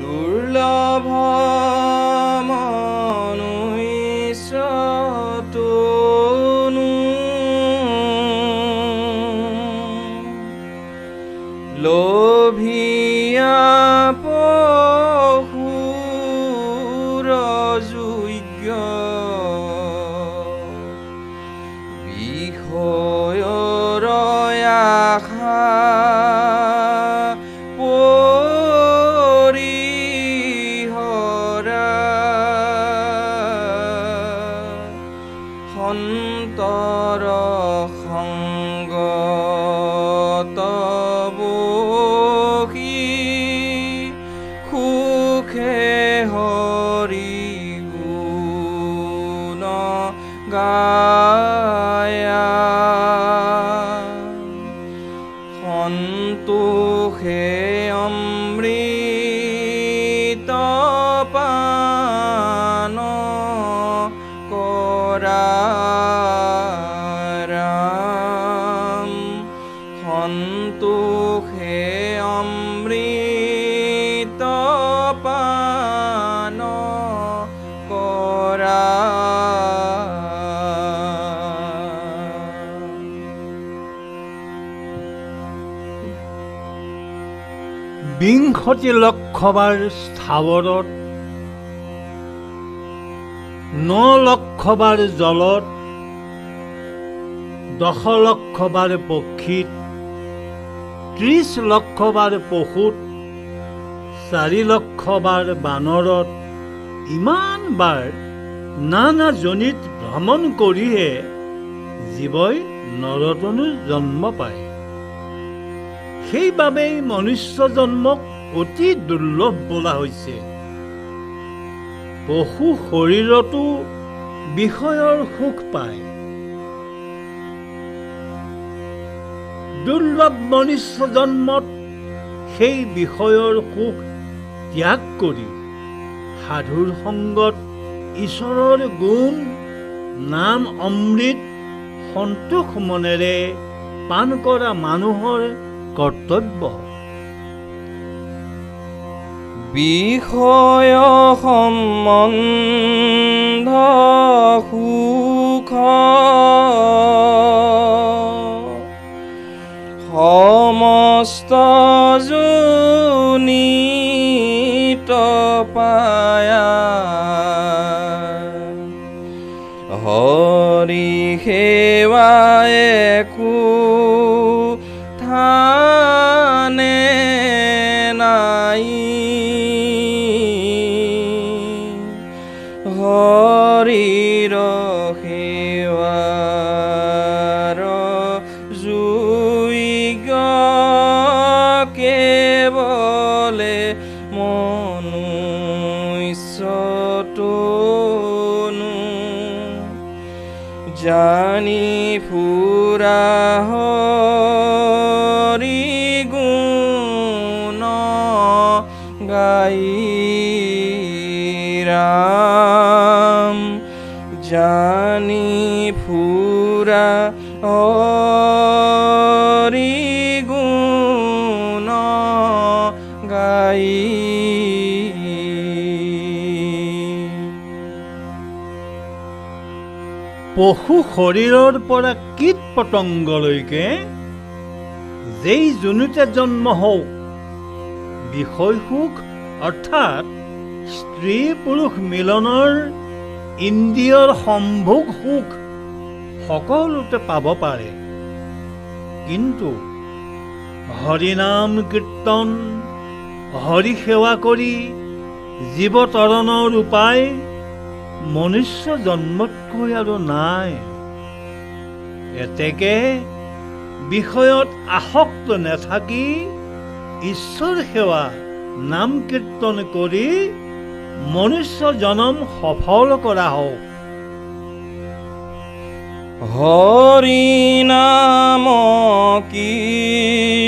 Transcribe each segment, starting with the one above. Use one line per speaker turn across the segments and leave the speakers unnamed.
দুর্লভ মনুষ্যতনু। লোভিয়া পশুর যোগ্য
বিংশতি লক্ষবাৰ স্থাৱৰত ন লক্ষবাৰ জলত দশ লক্ষবাৰ পক্ষীত ত্ৰিছ লক্ষবাৰ পশুত চাৰি লক্ষবাৰ বানৰত। ইমান বাৰ নানা জনিত ভ্ৰমণ কৰিহে জীৱই নৰতনো জন্ম পায়। সেইবাবেই মনুষ্য জন্মক অতি দুৰ্লভ বোলা হৈছে। পশু শৰীৰতো বিষয়ৰ সুখ পায়। দুৰ্লভ মনুষ্য জন্মত সেই বিষয়ৰ সুখ ত্যাগ কৰি সাধুৰ সংগত ঈশ্বৰৰ গুণ, নাম অমৃত, সন্তোষ মনেৰে পান কৰা মানুহৰ কৰ্তব্য
বিষয় সম্বন্ধ সুখ। সমস্ত জুনিত পায়া। হৰি সেৱায় একো হৰিৰ সেৱাৰ জুইগ কেৱলে মনুষ্যতনু জানি ফুৰা হৰি গুণ গাই জানি ফুৰা হৰি গুণ গাই।
পশু শৰীৰৰ পৰা কীট পতংগলৈকে যেই যোনিতে জন্ম হওক বিষয় সুখ অৰ্থাৎ স্ত্ৰী পুৰুষ মিলনৰ ইন্দ্ৰিয়ৰ সম্ভোগ সুখ সকলোতে পাব পাৰে। কিন্তু হৰিনাম কীৰ্তন, হৰি সেৱা কৰি জীৱতৰণৰ উপায় মনুষ্য জন্মতকৈ আৰু নাই। এতেকে বিষয়ত আসক্ত নাথাকি ঈশ্বৰ সেৱা, নাম কীৰ্তন কৰি মনুষ্য জনম সফল কৰা হওক
হৰি নাম কীৰ্তনত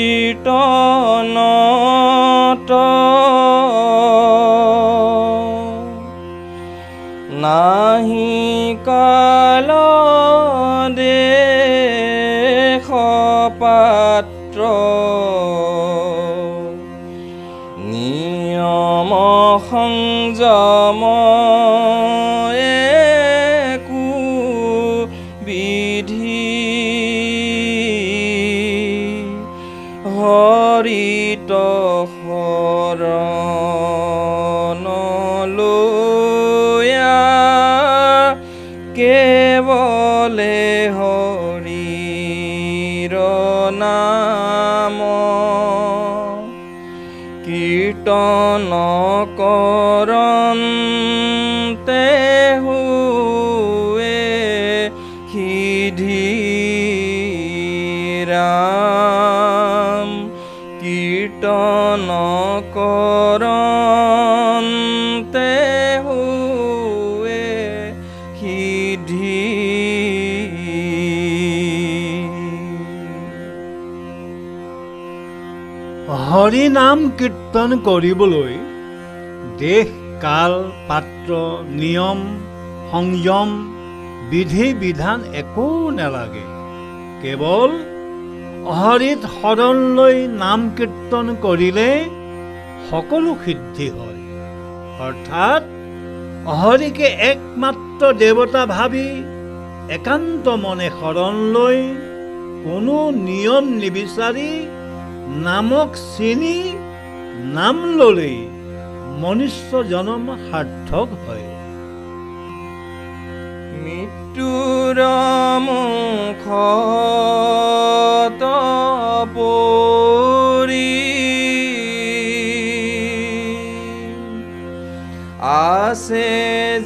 নাম। কীৰ্তন কৰন্তে হুৱে সিধিৰাম কীৰ্তন কৰন্তে
হৰি নাম কীৰ্তন কৰিবলৈ দেশ, কাল, পাত্ৰ, নিয়ম, সংযম, বিধি, বিধান একো নালাগে। কেৱল হৰিত শৰণ নাম কীৰ্তন কৰিলে সকলো সিদ্ধি হয়। অৰ্থাৎ হৰিকে একমাত্ৰ দেৱতা ভাবি একান্ত মনে শৰণ কোনো নিয়ম নিবিচাৰি নামক চিনি নাম ল'লেই মনুষ্য জনম সাৰ্থক হয়।
মৃত্যুৰ মুখত পৰি আছে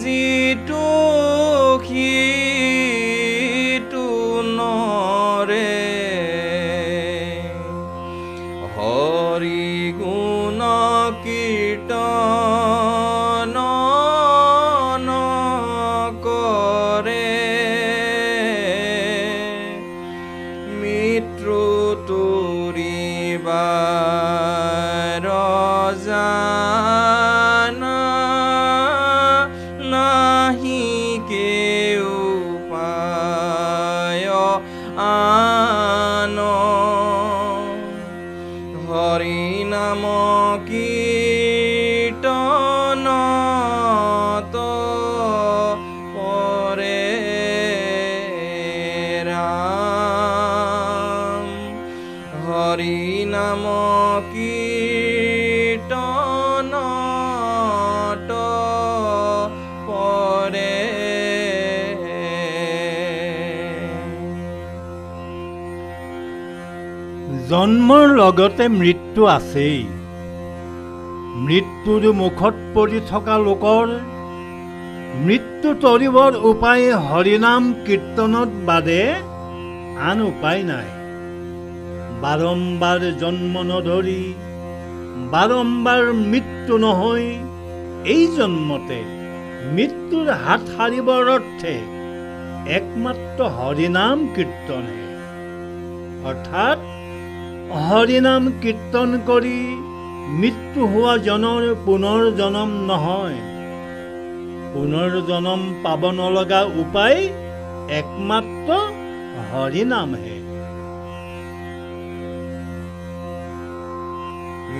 যিটো সিটো হৰি নাম কীৰ্তনত
জন্মৰ লগতে মৃত্যু আছেই। মৃত্যুৰ মুখত পৰি থকা লোকৰ মৃত্যু তৰিবৰ উপায় হৰিনাম কীৰ্তনত বাদে আন উপায় নাই। বাৰম্বাৰ জন্ম নধৰি, বাৰম্বাৰ মৃত্যু নহয়, এই জন্মতে মৃত্যুৰ হাত সাৰিবৰ অৰ্থে একমাত্ৰ হৰিনাম কীৰ্তনহে। অৰ্থাৎ হৰিনাম কীৰ্তন কৰি মৃত্যু হোৱা জনৰ পুনৰ জনম নহয়। পুনৰ জনম পাব নলগা উপায় একমাত্ৰ হৰিনামহে।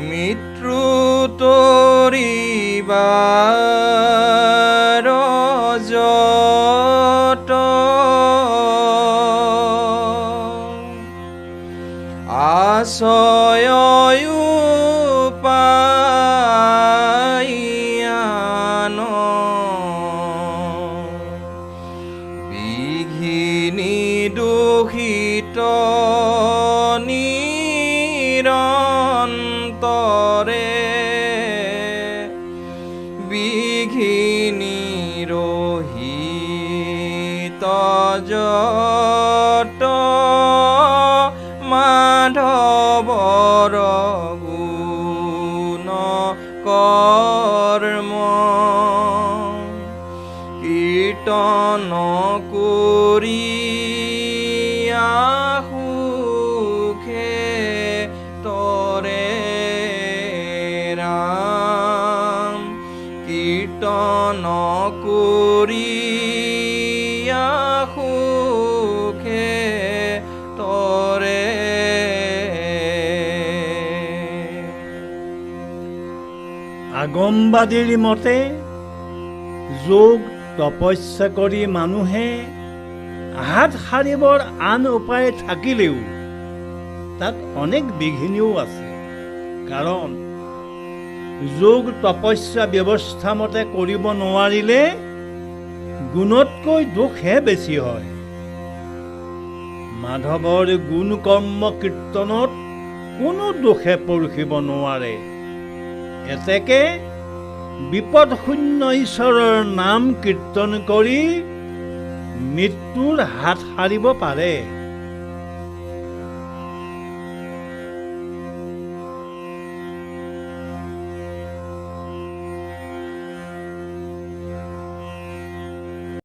মৃত্যু তৰিবাৰ দূষিত নিৰন্তৰে বিঘিনি ৰহিত যত মাধৱৰ গুণ কৰ্ম কীৰ্তন কৰি কীৰ্তন কৰি সুখে তৰে
আগমবাদীৰ মতে যোগ তপস্যা কৰি মানুহে হাত সাৰিবৰ আন উপায় থাকিলেও তাত অনেক বিঘিনিও আছে। কাৰণ যোগ তপস্যা ব্যৱস্থা মতে কৰিব নোৱাৰিলে গুণতকৈ দোষহে বেছি হয়। মাধৱৰ গুণ কৰ্ম কীৰ্তনত কোনো দোষে পৰখিব নোৱাৰে। এতেকে বিপদশূন্য ঈশ্বৰৰ নাম কীৰ্তন কৰি মৃত্যুৰ হাত সাৰিব পাৰে।